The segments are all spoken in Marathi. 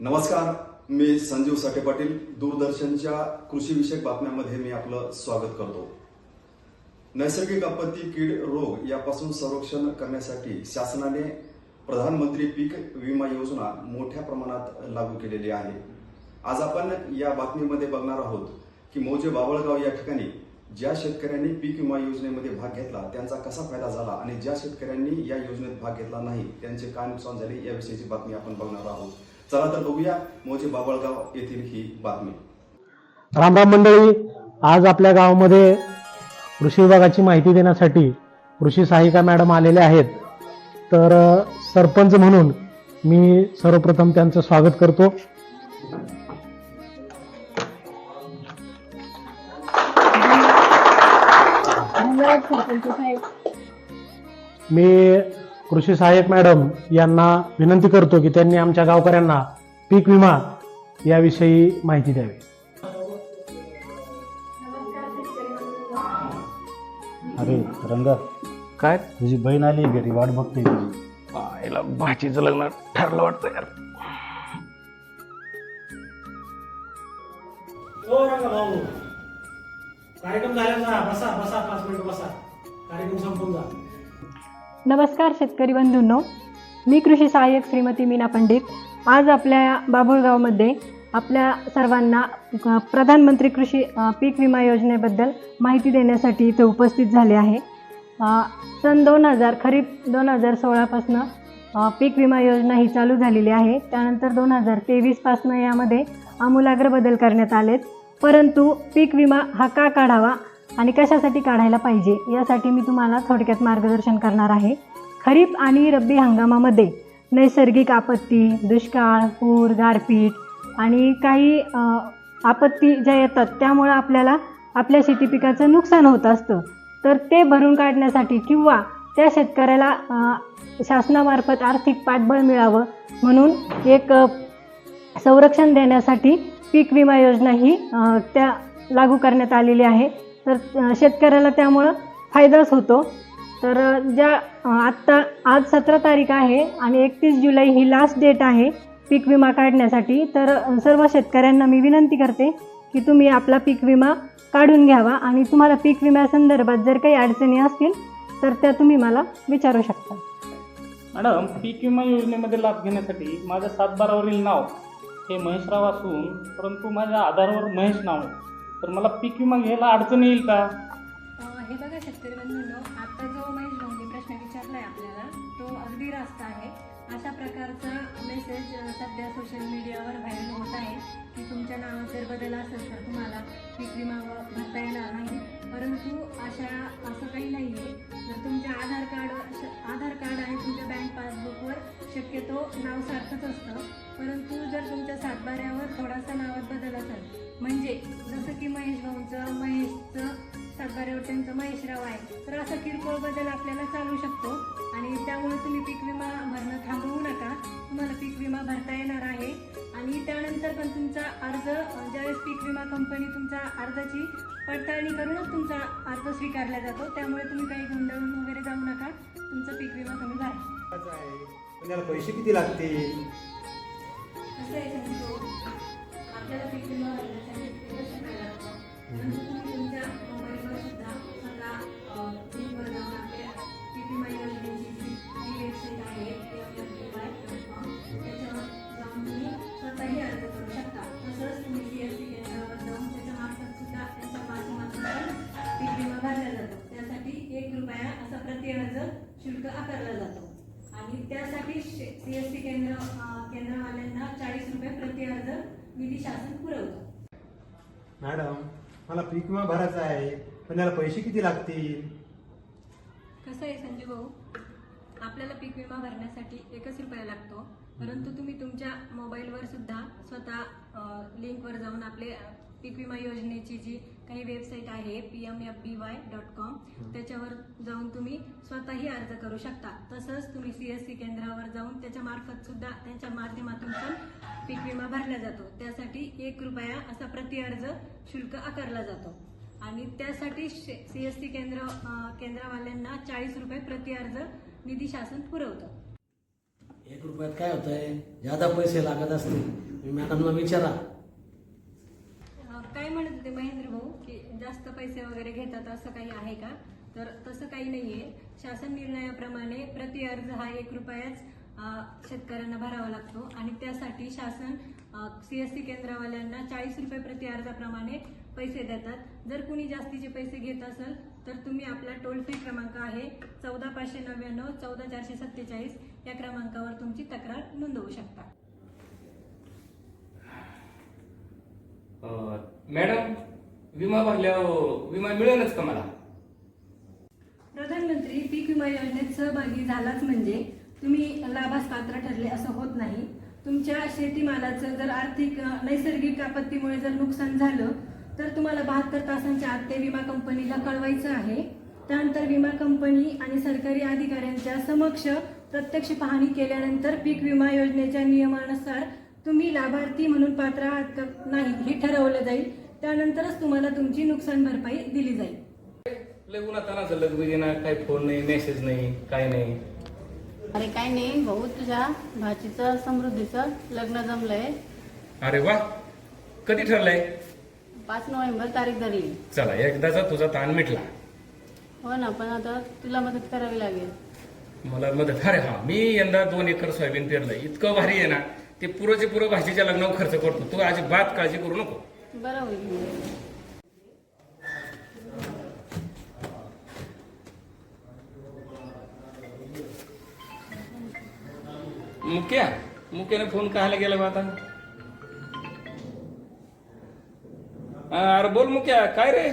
नमस्कार मी संजीव साठे पाटील दूरदर्शनच्या कृषीविषयक बातम्यामध्ये मी आपलं स्वागत करतो. नैसर्गिक आपत्ती कीड रोग यापासून संरक्षण करण्यासाठी शासनाने प्रधानमंत्री पीक विमा योजना मोठ्या प्रमाणात लागू केलेली आहे. आज आपण या बातमीमध्ये बघणार आहोत की मौजे बावळगाव या ठिकाणी ज्या शेतकऱ्यांनी पीक विमा योजनेमध्ये भाग घेतला त्यांचा कसा फायदा झाला आणि ज्या शेतकऱ्यांनी या योजनेत भाग घेतला नाही त्यांचे काय नुकसान झाले याविषयीची बातमी आपण बघणार आहोत. चला तर बघूया मौजे बाबळगाव येथील ही बातमी. रामराम मंडळी आज आपल्या गावामध्ये कृषी विभागाची माहिती देण्यासाठी कृषी सहायिका मॅडम आलेल्या आहेत. तर सरपंच म्हणून मी सर्वप्रथम त्यांचं स्वागत करतो. मी कृषी सहाय्यक मॅडम यांना विनंती करतो की त्यांनी आमच्या गावकऱ्यांना पीक विमा याविषयी माहिती द्यावी. अरे रंगा. काय? तुझी बहीण आली घरी वाट बघते. तुझी आईला भाचीचं लग्न ठरलं वाटतं यार. हो रंगा भाऊ. कार्यक्रम झाल्याचा बसा बसा पाच मिनिट बसा. कार्यक्रम संपून जा. नमस्कार शेतकरी बंधूंनो. मी कृषी सहाय्यक श्रीमती मीना पंडित. आज आपल्या बाभुळगावमध्ये आपल्या सर्वांना प्रधानमंत्री कृषी पीक विमा योजनेबद्दल माहिती देण्यासाठी इथे उपस्थित झाले आहे. सन दोन हजार खरीप दोन हजार सोळापासनं पीक विमा योजना ही चालू झालेली आहे. त्यानंतर दोन हजार तेवीसपासनं यामध्ये आमूलाग्र बदल करण्यात आलेत. परंतु पीक विमा हा का काढावा आणि कशासाठी काढायला पाहिजे यासाठी मी तुम्हाला थोडक्यात मार्गदर्शन करणार आहे. खरीप आणि रब्बी हंगामामध्ये नैसर्गिक आपत्ती दुष्काळ पूर गारपीट आणि काही आपत्ती ज्या येतात त्यामुळं आपल्याला आपल्या शेती पिकाचं नुकसान होत असतं. तर ते भरून काढण्यासाठी किंवा त्या शेतकऱ्याला शासनामार्फत आर्थिक पाठबळ मिळावं म्हणून एक संरक्षण देण्यासाठी पीक विमा योजना ही त्या लागू करण्यात आलेली आहे. तर शेतकऱ्याला त्यामुळं फायदाच होतो. तर ज्या आत्ता आज सतरा तारीख आहे आणि एकतीस जुलै ही लास्ट डेट आहे पीक विमा काढण्यासाठी तर सर्व शेतकऱ्यांना मी विनंती करते की तुम्ही आपला पीक विमा काढून घ्यावा आणि तुम्हाला पीक विम्यासंदर्भात जर काही अडचणी असतील तर त्या तुम्ही मला विचारू शकता. मॅडम पीक विमा योजनेमध्ये लाभ घेण्यासाठी माझं सातबारावरील नाव हे महेशराव असून परंतु माझ्या आधारवर महेश नाव आहे. तर मला पीक विमा घ्यायला अडचण येईल का? हे बघा शेतकरी बंधूंनो आता जो महेश भाऊंनी प्रश्न विचारलाय आपल्याला तो अगदी रास्त आहे. अशा प्रकारचा मेसेज सध्या सोशल मीडियावर व्हायरल होत आहे. की तुमच्या नावात जर बदल असेल तर तुम्हाला पीक विमा व- भरता येणार नाही. परंतु अशा असं काही नाही आहे जर तुमच्या आधार कार्ड आधार कार्ड आणि तुमच्या बँक पासबुक शक्यतो नाव सारखंच असतं. परंतु जर तुमच्या सातबाऱ्यावर थोडासा नावात बदल असेल म्हणजे जसं की महेश भाऊंचं महेशचं सातबाऱ्यावर त्यांचं महेशराव आहे तर असा किरकोळ बदल आपल्याला चालू शकतो. आणि त्यामुळे तुम्ही पीक विमा भरणं थांबवू नका. तुम्हाला पीक विमा भरता येणार आहे. आणि त्यानंतर पण तुमचा अर्ज ज्यावेळेस पीक विमा कंपनी तुमच्या अर्जाची पडताळणी करूनच तुमचा अर्ज स्वीकारला जातो त्यामुळे तुम्ही काही गोंधळून वगैरे जाऊ नका. तुमचा पीक विमा तुम्ही भरा पण याला पैसे किती लागतील? आहे आपल्याला आणि त्यासाठी सी एस सी केंद्र केंद्रवाल्यांना चाळीस रुपये प्रति अर्ज निधी शासन पुरवतं. मॅडम मला पीक विमा भरायचा आहे पण याला पैसे किती लागतील? कसं आहे संजू भाऊ? आपल्याला पीक विमा भरण्यासाठी एकच रुपया लागतो परंतु तुम्ही तुमच्या मोबाईलवर सुद्धा स्वतः अ, लिंकवर जाऊन आपले अ, पीक विमा योजनेची जी काही वेबसाईट आहे P M F B Y dot com त्याच्यावर जाऊन तुम्ही स्वतःही अर्ज करू शकता. तसंच तुम्ही सी एस सी केंद्रावर जाऊन त्याच्या मार्फत सुद्धा त्यांच्या माध्यमातून पण पीक विमा भरला जातो. त्यासाठी एक रुपया असा प्रति अर्ज शुल्क आकारला जातो. आणि त्यासाठी सी एस टी केंद्र केंद्रवाल्यांना चाळीस रुपये प्रति अर्ज निधी शासन पुरवतं. एक रुपयात काय होत आहे ज्यादा पैसे लागत असतील मी मॅडमला विचारा. काय म्हणत होते महेंद्र भाऊ की जास्त पैसे वगैरे घेतात असं काही आहे का? तर तसं काही नाहीये. शासन निर्णयाप्रमाणे प्रति अर्ज हा एक रुपयाच शेतकऱ्यांना भरावा लागतो. आणि त्यासाठी शासन सीएससी केंद्रवाल्यांना चाळीस रुपये प्रति अर्जाप्रमाणे पैसे देतात. जर कुणी जास्तीचे पैसे घेत असेल तर तुम्ही आपला टोल फ्री क्रमांक आहे चौदा पाचशे नव्याण्णव चौदा चारशे सत्तेचाळीस या क्रमांकावर तुमची तक्रार नोंदवू शकता अं, मॅडम विमा भरल्यावर विमा मिळेलच का मला? प्रधानमंत्री पीक विमा योजनेत सहभागी झालाच म्हणजे तुम्ही लाभास पात्र ठरले असं होत नाही. तुमच्या शेतीमालाचं जर आर्थिक नैसर्गिक आपत्तीमुळे जर नुकसान झालं तर तुम्हाला बहात्तर तासांच्या आत ते विमा कंपनीला कळवायचं आहे. त्यानंतर विमा कंपनी आणि सरकारी अधिकाऱ्यांच्या समक्ष प्रत्यक्ष पाहणी केल्यानंतर पीक विमा योजनेच्या नियमानुसार तुम्ही लाभार्थी म्हणून पात्र आहात का? नाही हे ठरवलं जाईल. त्यानंतरच तुम्हाला तुमची नुकसान भरपाई दिली जाईल. लय काही फोन नाही मेसेज नाही काय नाही. अरे काय नाही भाऊ तुझ्या भाचीचं समृद्धीचं लग्न जमलंय. अरे वा कधी ठरलंय? पाच नोव्हेंबर तारीख धरली. चला एकदाचा तुझा ताण मिटला. हो ना पण आता तुला मदत करावी लागेल. मला मदत अरे हा मी यंदा दोन एकर सोयाबीन पेरलंय. इतकं भारी आहे ना. ते पुरोचे पुरं भाजीच्या लग्नावर खर्च करतो तू अजिबात काळजी करू नको. बरं होईल. मुक्या मुक्याने फोन कायला गेला बा आता? अरे बोल मुक्या काय रे?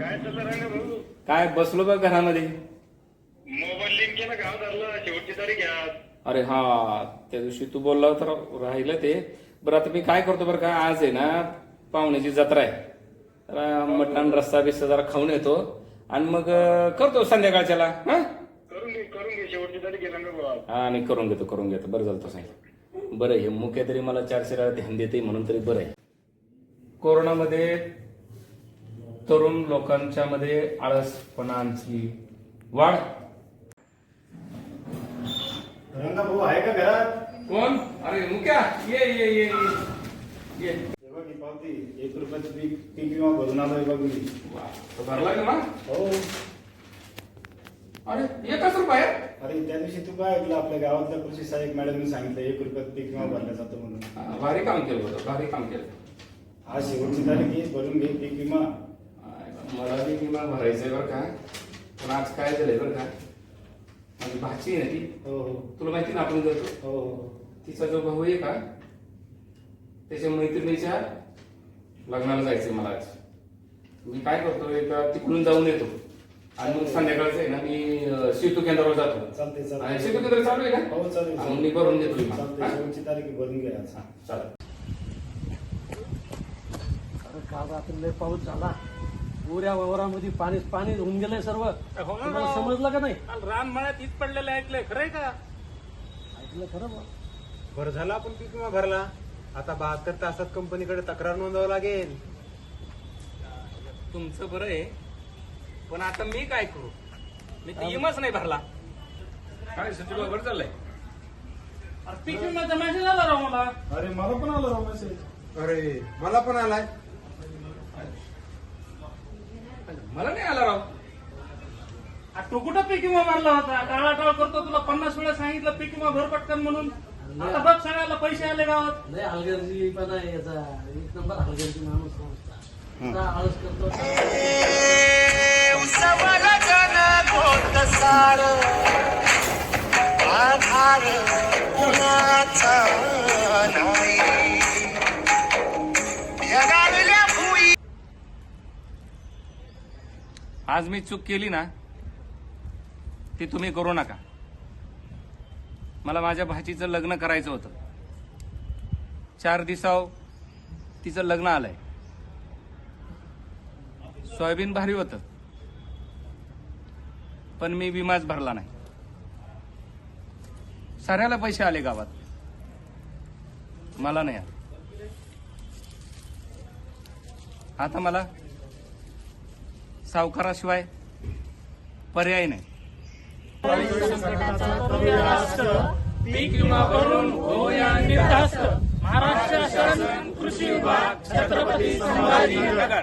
काय चाललं राहिलं भाऊ? काय बसलो बघ घरामध्ये. मोबाईल लिंक केला गाव धरला शेवटची तारीख आहे आज. अरे हा त्या दिवशी तू बोलला तर राहिलं ते. बरं आता मी काय करतो बरं का आज आहे ना पाहुण्याची जत्रा आहे. जरा मटण रस्सा बिस्सा जरा खाऊन येतो. आणि मग करतो संध्याकाळच्याला हा. हा आणि करून घेतो करून घेतो. बरं झालं तो सांगितलं. बरं हे मुख्य तरी मला चारशे वेळा ध्यान देते म्हणून तरी बरं आहे. कोरोनामध्ये तरुण लोकांच्या मध्ये आळसपणाची वाढ रंगा भाऊ आहे का घरात कोण अरे मुक्या ये ये ये ये. ये। हे बघ ही पावती एक रुपयाचं पीक पीक विमा भरून आलोय बघ मी वा, तो भरला का मग हो। अरे एकच रुपये? अरे त्या दिवशी तू काय ऐकलं आपल्या गावातल्या कृषी सहाय्यक मॅडमनी सांगितलं एक रुपयात पीक विमा भरला जातो म्हणून हा, भारी काम केलं होतं भारी काम केलं आज शेवटची तारीख आहे भरून घे पीक विमा मला बी विमा भरायचंय बरं का पण आज काय झालंय बरं का माझी भाची आहे ना ती. हो हो. तुला माहिती ना आपण करतो हो हो. तिचा जो भाऊ आहे का त्याच्या मैत्रिणीच्या लग्नाला जायचंय मला आज. मी काय करतो एका तिकडून जाऊन येतो. आणि मग संध्याकाळचं आहे ना मी सेतू केंद्रावर जातो. चालते आणि चालते सेतू केंद्र चालू आहे हो ना चालेल हा, मग मी भरून घेतो विमा. चालते हा? शेवटची तारीख आहे, भरून घे आज. चालेल. अरे काल रात्री लय पाऊस झाला. पुऱ्या वावरामध्ये पाणी पाणी होऊन गेलंय सर्व. तुम्हाला समजलं का नाही? रान मळ्यात ईद पडलेलं ऐकलंय खरंय का? ऐकलं खरं बा. बरं झालं आपण पीक विमा भरला. आता बहात्तर तासात कंपनीकडे तक्रार नोंदवावं लागेल. तुमचं बरं आहे. पण आता मी काय करू? मी तर इमाच नाही भरला. काय सचिव बरोबर चाललंय? अरे पीक विम्याचा मेसेज आला राव मला. अरे मला पण आलं राव मेसेज अरे मला पण आलाय. मला नाही आला राव. आ, तू कुठं पीक विमा भरला होता? टाळाटाळ करतो तुला. पन्नास वेळा सांगितलं पीक विमा भर पटकन म्हणून आता बघ सगळ्याला पैसे आले गावात. लय हलगर्जी पण आहे याचा. एक नंबर हलगर्जी माणूस आळस करतो. आज मी चूक केली ना ती तुम्ही करू नका. मला माझ्या भाचीचं लग्न करायचं होतं. चार दिवसाव तिचं लग्न आलंय. सोयाबीन भारी होतं. पण मी विमाच भरला नाही. साऱ्याला पैसे आले गावात. मला नाही आले. आता मला सावकाराशिवाय पर्याय नाही. पीक विमा भरून महाराष्ट्र शासन कृषी विभाग छत्रपती संभाजीनगर